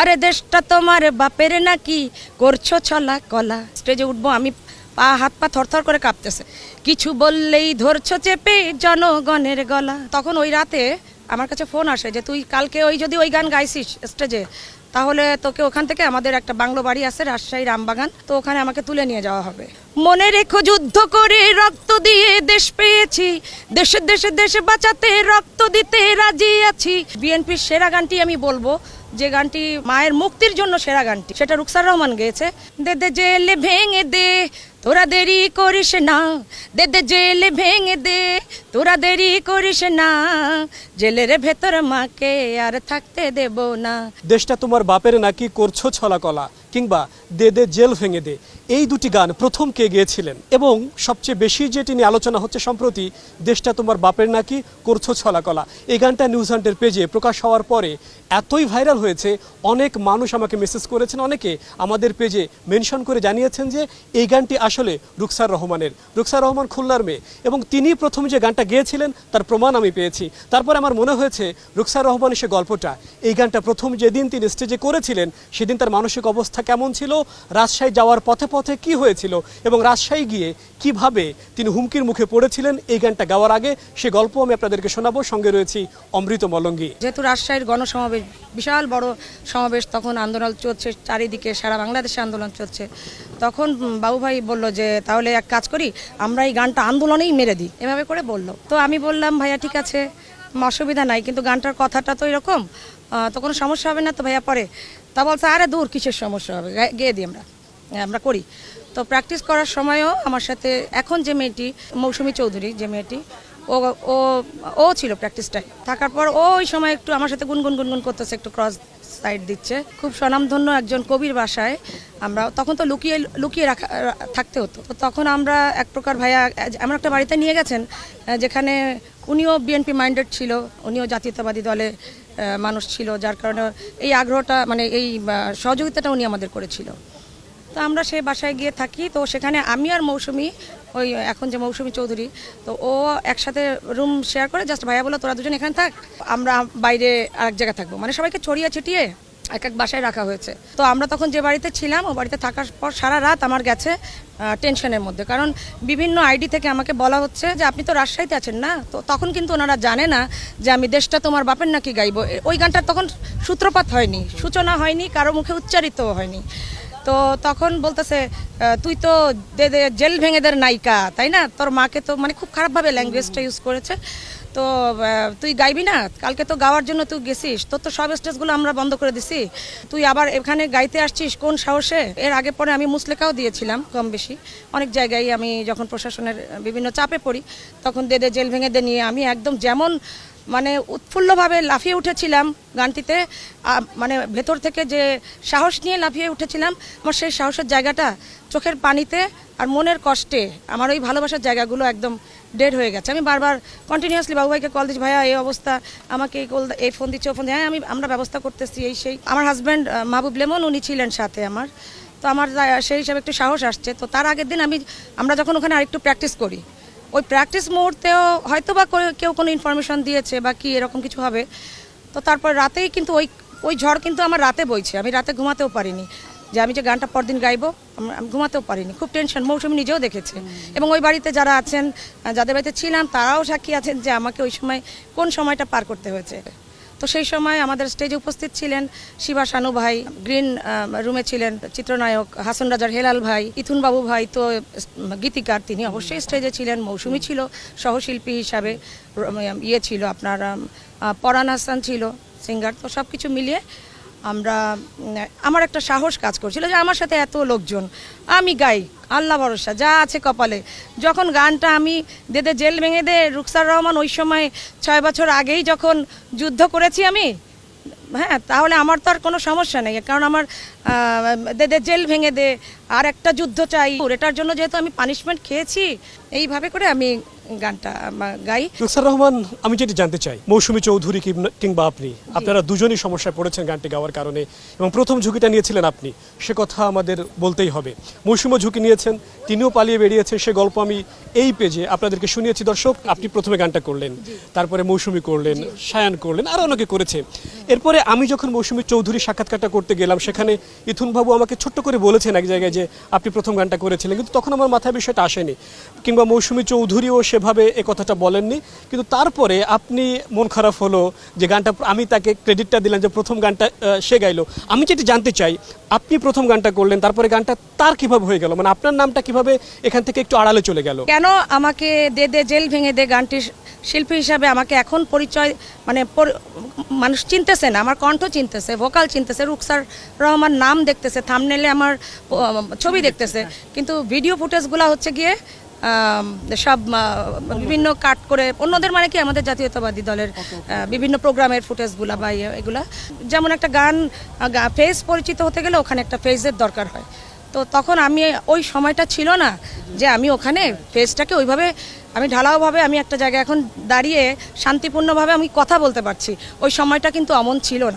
আরে দেশটা তোমার বাপের নাকি? করছ ছলা কলা। স্টেজে উঠবো, আমি পা, হাত পা থরথর করে কাঁপতেছে। কিছু বললেই ধরছো চেপে জনগণের গলা। তখন ওই রাতে আমার কাছে ফোন আসে যে, তুই কালকে ওই যদি ওই গান গাইছিস স্টেজে, তাহলে তোকে ওখান থেকে আমাদের একটা বাংলো বাড়ি আছে রাজশাহী রামবাগান, তো ওখানে আমাকে তুলে নিয়ে যাওয়া হবে। মনে রেখো যুদ্ধ করে রক্ত দিয়ে দেশ পেয়েছি, দেশে দেশে দেশে বাঁচাতে রক্ত দিতে রাজি আছি। বিএনপির সেরা গানটি আমি বলব যে গানটি মায়ের মুক্তির জন্য সেরা গানটি, সেটা রুকসার রহমান গেয়েছে। দে দে, জেলে ভেঙে দে, তোরা দেরি করিস না। দে দে, জেলে ভেঙে দে তোরা দেরি করিস না, জেলের ভেতর মাকে আর থাকতে দেব না। দেশটা তোমার বাপের নাকি করছ ছলাকলা, কিংবা দে দে জেল ভেঙে দে। এই দুটি গান প্রথম কে গেয়েছিলেন? এবং সবচেয়ে বেশি যেটি নিয়ে আলোচনা হচ্ছে সম্প্রতি, দেশটা তোমার বাপের নাকি করছ ছলাকলা। এই গানটা নিউজ হান্টের পেজে প্রকাশ হওয়ার পরে এতই ভাইরাল হয়েছে, অনেক মানুষ আমাকে মেসেজ করেছেন, অনেকে আমাদের পেজে মেনশন করে জানিয়েছেন যে এই গানটি আসলে রুকসার রহমানের, রুকসার রহমান খুলনার মেয়ে। এবং তিনি প্রথম যে গানটা গেয়েছিলেন, তার প্রমাণ আমি পেয়েছি। তারপর আমার মনে হয়েছে রুকসার রহমানের সে গল্পটা, এই গানটা প্রথম যেদিন তিনি স্টেজে করেছিলেন, সেদিন তার মানসিক অবস্থা কেমন ছিল, রাজশাহী যাওয়ার পথে পথে কি হয়েছিল, এবং রাজশাহী গিয়ে কীভাবে তিনি হুমকির মুখে পড়েছিলেন, এই গানটা গাওয়ার আগে সে গল্প আমি আপনাদেরকে শোনাবো। সঙ্গে রয়েছি অমৃত মলঙ্গী। যেহেতু রাজশাহীর গণসমাবেশ, বিশাল বড় সমাবেশ, তখন আন্দোলন চলছে, চারিদিকে সারা বাংলাদেশে আন্দোলন চলছে। তখন বাবু ভাই বলল যে, তাহলে এক কাজ করি, আমরা এই গানটা আন্দোলনেই মেরে দিই। এভাবে করে বলল। তো আমি বললাম, ভাইয়া, ঠিক আছে, অসুবিধা নাই, কিন্তু গানটার কথাটা তো এরকম তো কোনো সমস্যা হবে না তো ভাইয়া, পরে। তা বলছে, আরে দূর, কিসের সমস্যা হবে? গেয়ে দিই আমরা আমরা করি। তো প্র্যাকটিস করার সময়ও আমার সাথে, এখন যে মেয়েটি, মৌসুমী চৌধুরী যে মেয়েটি, ও ও ও ছিল প্র্যাকটিসটাই থাকার পর ওই সময় একটু আমার সাথে গুনগুন গুনগুন করতেছে, একটু ক্রস সাইড দিচ্ছে। খুব স্বনামধন্য একজন কবির বাসায় আমরা, তখন তো লুকিয়ে লুকিয়ে রাখা, থাকতে হতো। তো তখন আমরা এক প্রকার ভাইয়া, এমন একটা বাড়িতে নিয়ে গেছেন যেখানে উনিও বিএনপি মাইন্ডেড ছিল, উনিও জাতীয়তাবাদী দলে মানুষ ছিল, যার কারণে এই আগ্রহটা মানে এই সহযোগিতাটা উনি আমাদের করেছিল। তো আমরা সেই বাসায় গিয়ে থাকি। তো সেখানে আমি আর মৌসুমি, ওই এখন যে মৌসুমি চৌধুরী, তো ও একসাথে রুম শেয়ার করে জাস্ট ভাইয়া বলো তোরা দুজন এখানে থাক, আমরা বাইরে আরেক জায়গায় থাকব। মানে সবাইকে ছড়িয়ে ছিটিয়ে এক এক বাসায় রাখা হয়েছে। তো আমরা তখন যে বাড়িতে ছিলাম, ও বাড়িতে থাকার পর সারা রাত আমার গেছে টেনশনের মধ্যে। কারণ বিভিন্ন আইডি থেকে আমাকে বলা হচ্ছে যে, আপনি তো রাজশাহীতে আছেন না? তো তখন কিন্তু ওনারা জানে না যে, আমি দেশটা তোমার বাপের নাকি গাইব? ওই গানটার তখন সূত্রপাত হয়নি, সূচনা হয়নি, কারও মুখে উচ্চারিত হয়নি। তো তখন বলতেছে তুই তো জেল ভেঙে দের নায়িকা, তাই না? তোর মাকে তো মানে খুব খারাপভাবে ল্যাঙ্গুয়েজটা ইউজ করেছে। তো তুই গাইবি না? কালকে তো গাওয়ার জন্য তুই গেছিস। তোর তো সব স্টেজগুলো আমরা বন্ধ করে দিছি। তুই আবার এখানে গাইতে আসছিস কোন সাহসে? এর আগে পরে আমি মুসলেখাও দিয়েছিলাম কম বেশি। অনেক জায়গায় আমি যখন প্রশাসনের বিভিন্ন চাপে পড়ি, তখন দে দে, জেল ভেঙে দে নিয়ে আমি একদম যেমন মানে উৎফুল্লভাবে লাফিয়ে উঠেছিলাম গানটিতে। মানে ভেতর থেকে যে সাহস নিয়ে লাফিয়ে উঠেছিলাম, আমার সেই সাহসের জায়গাটা চোখের পানিতে আর মনের কষ্টে আমার ওই ভালোবাসার জায়গাগুলো একদম ডেড হয়ে গেছে। আমি বারবার কন্টিনিউয়াসলি বাবুভাইকে কল দিচ্ছি ভাইয়া, এই অবস্থা, আমাকে এই কল এই ফোন দিচ্ছে, ও ফোন হ্যাঁ আমি, আমরা ব্যবস্থা করতেছি, এই সেই। আমার হাজব্যান্ড মাহবুব লেমন, উনি ছিলেন সাথে আমার। তো আমার সেই হিসাবে একটু সাহস আসছে। তো তার আগের দিন আমি, আমরা যখন ওখানে আরেকটু প্র্যাকটিস করি ওই প্র্যাকটিস মুহূর্তেও হয়তো বা কেউ কোনো ইনফরমেশন দিয়েছে বা কি এরকম কিছু হবে তো তারপর রাতেই কিন্তু ওই ওই ঝড় কিন্তু আমার রাতে বইছে। আমি রাতে ঘুমাতেও পারিনি। যে আমি যে গানটা পরদিন গাইবো আমি ঘুমাতেও পারিনি। খুব টেনশন মৌসুমি নিজেও দেখেছে। এবং ওই বাড়িতে যারা আছেন যাদের বাড়িতে ছিলাম তারাও সাক্ষী আছেন যে আমাকে ওই সময় কোন সময়টা পার করতে হয়েছে। তো সেই সময় আমাদের স্টেজে উপস্থিত ছিলেন শিবা শানু ভাই গ্রিন রুমে ছিলেন চিত্রনায়ক হাসন রাজার হেলাল ভাই, ইথুন বাবু ভাই তো গীতিকার, তিনি অবশ্যই স্টেজে ছিলেন, মৌসুমি ছিল, সহশিল্পী হিসাবে ইয়ে ছিল আপনার পরান হাসান ছিল সিঙ্গার তো সব কিছু মিলিয়ে আমরা আমার একটা সাহস কাজ করছিল যে আমার সাথে এত লোকজন আমি গাই আল্লাহ ভরসা যা আছে কপালে। যখন গানটা আমি দেদে জেল ভেঙে দে রুকসার রহমান ওই সময় ছয় বছর আগেই যখন যুদ্ধ করেছি আমি হ্যাঁ তাহলে আমার তো আর কোনো সমস্যা নেই কারণ আমার আহ, দে দে জেল ভেঙে দে আর একটা যুদ্ধ চাই। এটার জন্য যেহেতু আমি পানিশমেন্ট খেয়েছি এইভাবে করে আমি গানটা গাই। রুকসার রহমান আমি যেটি জানতে চাই মৌসুমী চৌধুরী কিংবা- আপনি? আপনারা দুজনই সমস্যায় পড়েছেন গানটি গাওয়ার কারণে এবং প্রথম ঝুঁকিটা নিয়েছিলেন আপনি। সে কথা আমাদের বলতেই হবে। মৌসুমী ঝুঁকি নিয়েছেন তিনিও পালিয়ে বেরিয়েছেন সে গল্প আমি এই পেজে আপনাদেরকে শুনিয়েছি। দর্শক আপনি প্রথমে গানটা করলেন তারপরে মৌসুমী করলেন সায়ান করলেন আরও অনেকে করেছে। এরপরে আমি যখন মৌসুমী চৌধুরী সাক্ষাৎকারটা করতে গেলাম সেখানে ইথুন বাবু আমাকে ছোট্ট করে বলেছেন এক জায়গায় যে আপনি প্রথম গানটা করেছিলেন কিন্তু তখন আমার মাথায় বিষয়টা আসেনি। কিংবা মৌসুমী চৌধুরীও সেভাবে এ কথাটা বলেননি। কিন্তু তারপরে আপনি মন খারাপ হলো যে গানটা আমি তাকে ক্রেডিটটা দিলাম যে প্রথম গানটা সে গাইলো। আমি যেটি জানতে চাই আপনি প্রথম গানটা করলেন তারপরে গানটা তার কীভাবে হয়ে গেল? মানে আপনার নামটা কীভাবে এখান থেকে একটু আড়ালে চলে গেল? কেন আমাকে দে দে জেল ভেঙে দে গানটির শিল্পী হিসাবে আমাকে এখন পরিচয় মানে মানুষ চিনতেছে না আমার কণ্ঠ চিনতেছে ভোকাল চিনতেছে রুকসার রহমান নাম দেখতেছে থামনেলে আমার ছবি দেখতেছে। কিন্তু ভিডিও ফুটেজগুলো হচ্ছে গিয়ে সব বিভিন্ন কাট করে, অন্যদের মানে কি, আমাদের জাতীয়তাবাদী দলের বিভিন্ন প্রোগ্রামের ফুটেজগুলা বা ইয়ে- এগুলা। যেমন একটা গান ফেস পরিচিত হতে গেলে ওখানে একটা ফেজের দরকার হয়। তো তখন আমি ওই সময়টা ছিল না যে আমি ওখানে ফেসটাকে ওইভাবে, আমি ঢালাওভাবে আমি একটা জায়গায় এখন দাঁড়িয়ে শান্তিপূর্ণভাবে আমি কথা বলতে পারছি। ওই সময়টা কিন্তু অমন ছিল না।